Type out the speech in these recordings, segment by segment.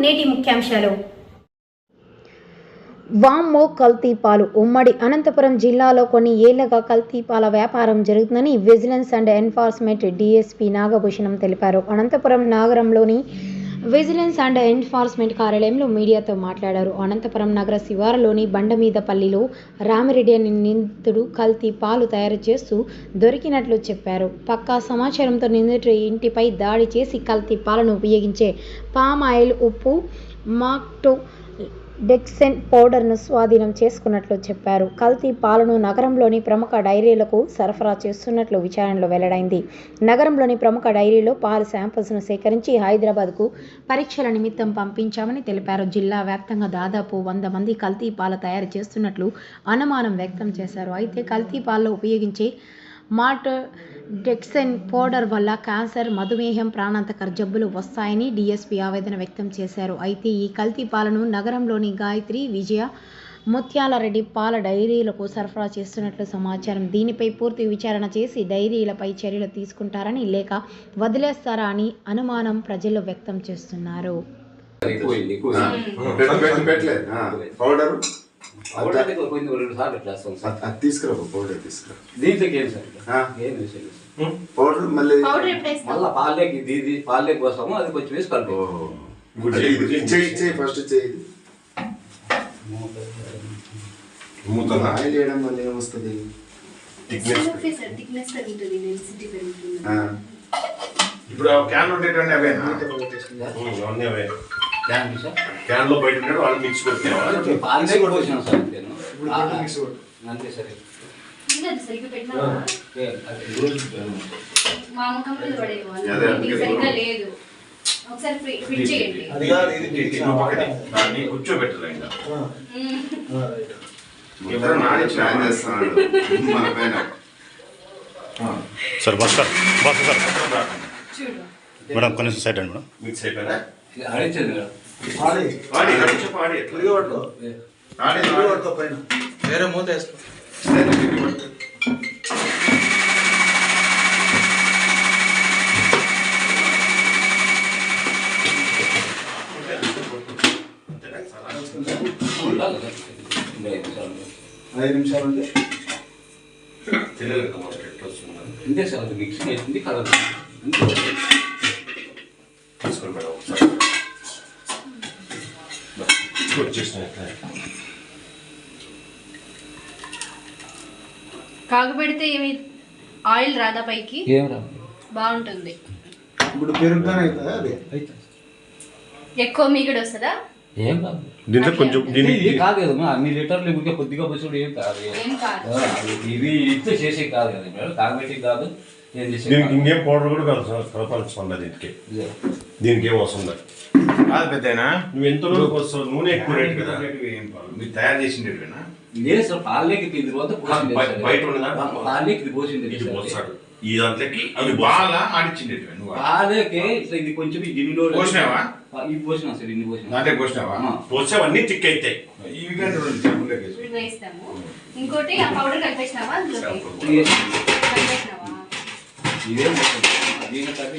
నేటి ముఖ్యాంశాలు. వామ్మో కల్తీపాలు ఉమ్మడి అనంతపురం జిల్లాలో కొన్ని ఏళ్ళగా కల్తీపాల వ్యాపారం జరుగుతుందని vigilance and enforcement DSP Nagabhushanam తెలిపారు. అనంతపురం నాగరంలోని విజిలెన్స్ అండ్ ఎన్ఫోర్స్మెంట్ కార్యాలయంలో మీడియాతో మాట్లాడారు. అనంతపురం నగర శివారులోని బండమీదపల్లిలో రామిరెడ్డి నిందితుడు కల్తీ పాలు తయారు చేస్తూ దొరికినట్లు చెప్పారు. పక్కా సమాచారంతో నిందితుడి ఇంటిపై దాడి చేసి కల్తీ పాలను ఉపయోగించే పామ్ ఆయిల్ ఉప్పు మాక్టో డెక్సెన్ పౌడర్ను స్వాధీనం చేసుకున్నట్లు చెప్పారు. కల్తీ పాలను నగరంలోని ప్రముఖ డైరీలకు సరఫరా చేస్తున్నట్లు విచారణలో వెల్లడైంది. నగరంలోని ప్రముఖ డైరీలో పాలు శాంపిల్స్ను సేకరించి హైదరాబాద్కు పరీక్షల నిమిత్తం పంపించామని తెలిపారు. జిల్లా వ్యాప్తంగా దాదాపు వంద మంది కల్తీ పాల తయారు చేస్తున్నట్లు అనుమానం వ్యక్తం చేశారు. అయితే కల్తీ పాలలో ఉపయోగించే మాల్ట్ డెక్సెన్ పౌడర్ వల్ల క్యాన్సర్ మధుమేహం ప్రాణాంతకర జబ్బులు వస్తాయని డీఎస్పీ ఆవేదన వ్యక్తం చేశారు. అయితే ఈ కల్తీ పాలను నగరంలోని గాయత్రి విజయ ముత్యాలరెడ్డి పాల డైరీలకు సరఫరా చేస్తున్నట్లు సమాచారం. దీనిపై పూర్తి విచారణ చేసి డైరీలపై చర్యలు తీసుకుంటారని లేక వదిలేస్తారా అని అనుమానం ప్రజలు వ్యక్తం చేస్తున్నారు. అది తీసుకురా పౌడర్ తీసుకురా. దీంట్లోకి ఏం సార్ ఆ. ఏం వేసేది సార్. పౌడర్ మళ్ళీ మళ్ళీ పాలకి దీది పాలకి పోస్తాము అది కొంచెం వేసి కలిపి చెయ్యి చెయ్యి ఫస్ట్ చెయ్యి మూతనా? ఆయిల్ వేయడం వల్ల ఏమొస్తుంది? ఇప్పుడు క్యాన్ ఉండేటువంటి అవేనా ఉమ్, అవన్నీ అవే. Thank you sir. క్యాన్లో బయట ఉండేవి వాళ్ళు. మిక్స్ ఆ, అంతే సరే లేదు. ఒకసారి ఫిట్ చేయండి. దాన్ని కూర్చోబెట్టరా ఇంకా? నాని ప్లాన్ చేస్తున్నాడు. మన పైన. Sir bus sir bus sir madam కొంచెం సైడ్ అండి మేడం మిక్స్ అయిపోయినా అడిగించండి మేడం పాడి నడిచి పాడి ఎట్లా? ఏ, పాడి వేరే మూత వేసుకో. ఐదు నిమిషాలు ఉంటే తెలియదు. అంతే సార్ అది మిక్సింగ్ అవుతుంది కలర్. మేడం ఒకసారి కాగబెడితే ఏమి ఆయిల్ రాదా పైకి? ఏం రా బాగుంటుంది. ఇప్పుడు పెరుగుతానే అవుతుంది అది? ఎక్కువ మీగడ వస్తుందా ఏం కాదు దీంట్లో కొంచెం ఇది కాదు కదా అన్ని లీటర్లు ఊరికే కొద్దిగా పోసుడు ఏం కాదు ఏం కాదు ఆ, ఇవి ఇస్తే చేసే కాదు కదా మేడం కాగబెట్టి కాదు ఏం చేసే దీనికి. ఇంకేం పౌడర్ కూడా కాదు సార్ కలపాల్సిన దీనికి ఇదే. దీనికి ఏం అవసరం లేదు కాదు పెద్దనా నువ్వు ఎంత రోజులకు వస్తావు నూనె ఎక్కువ రేట్ కదా మీరు తయారు చేసిండేటివేనా లేదు సార్ పాలకి ఇది తర్వాత పోసింది బయ- సార్. బయట ఉన్నదా? పాలకి ఇది పోసింది ఇది. పోస్తాడు ఈ దాంట్లోకి అవి బాగా పాలకి ఇట్లా ఇది కొంచెం గిన్నెలో పోసినావా? ఆ, ఇది పోసినా సార్ ఇన్ని పోసినా. దాంట్లో పోసినావా. పోస్తే అవన్నీ థిక్ అవుతాయి ఇవి కానీ రెండు చెప్పులే వేస్తాము. ఇంకోటి ఆ పౌడర్ కలిపేసినావా ఇది- ఇదేం పోసింది. దీని తప్పి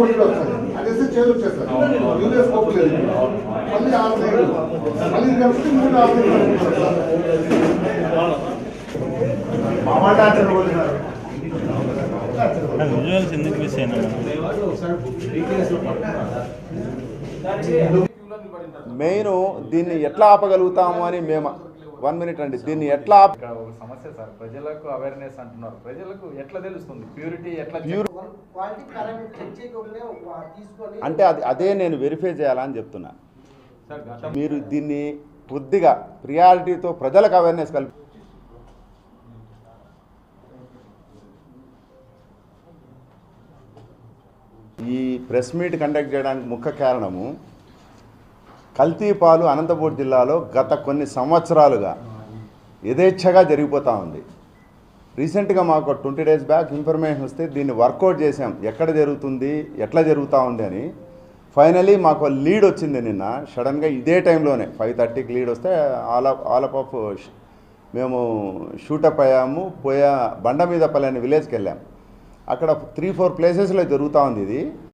ఇచ్చేసాను అదేస్తే చేదు వచ్చేస్తారు. స్కోప్ లేదు. మళ్ళీ ఆరు నెలలు మళ్ళీ కలిపి మూడు ఆరు మామా డాక్టర్ పోతున్నారు విజువల్స్ ఎందుకు మిస్ అయినా మెయిన్ దీన్ని ఎట్లా ఆపగలుగుతాము అని మేము వన్ మినిట్ అండి. దీన్ని ఎట్లా సమస్య సార్. ప్రజలకు అవేర్నెస్ అంటున్నారు. ప్రజలకు ఎట్లా తెలుస్తుంది? ప్యూరిటీ ఎట్లా ప్యూర్ అంటే అది అదే నేను వెరిఫై చేయాలని చెప్తున్నా. మీరు దీన్ని కొద్దిగా ప్రియారిటీతో ప్రజలకు అవేర్నెస్ కల్పి ఈ ప్రెస్ మీట్ కండక్ట్ చేయడానికి ముఖ్య కారణము కల్తీపాలు అనంతపూర్ జిల్లాలో గత కొన్ని సంవత్సరాలుగా యథేచ్ఛగా జరిగిపోతూ ఉంది. రీసెంట్గా మాకు ట్వంటీ డేస్ బ్యాక్ ఇన్ఫర్మేషన్ వస్తే దీన్ని వర్కౌట్ చేసాం ఎక్కడ జరుగుతుంది? ఎట్లా జరుగుతూ ఉంది అని. ఫైనలీ మాకు లీడ్ వచ్చింది నిన్న. సడన్గా ఇదే టైంలోనే ఫైవ్ థర్టీకి లీడ్ వస్తే all off all off off మేము షూటప్ అయ్యాము. పోయా బండ మీద పల్లెని విలేజ్కి వెళ్ళాం. అక్కడ త్రీ ఫోర్ ప్లేసెస్లో జరుగుతూ ఉంది ఇది.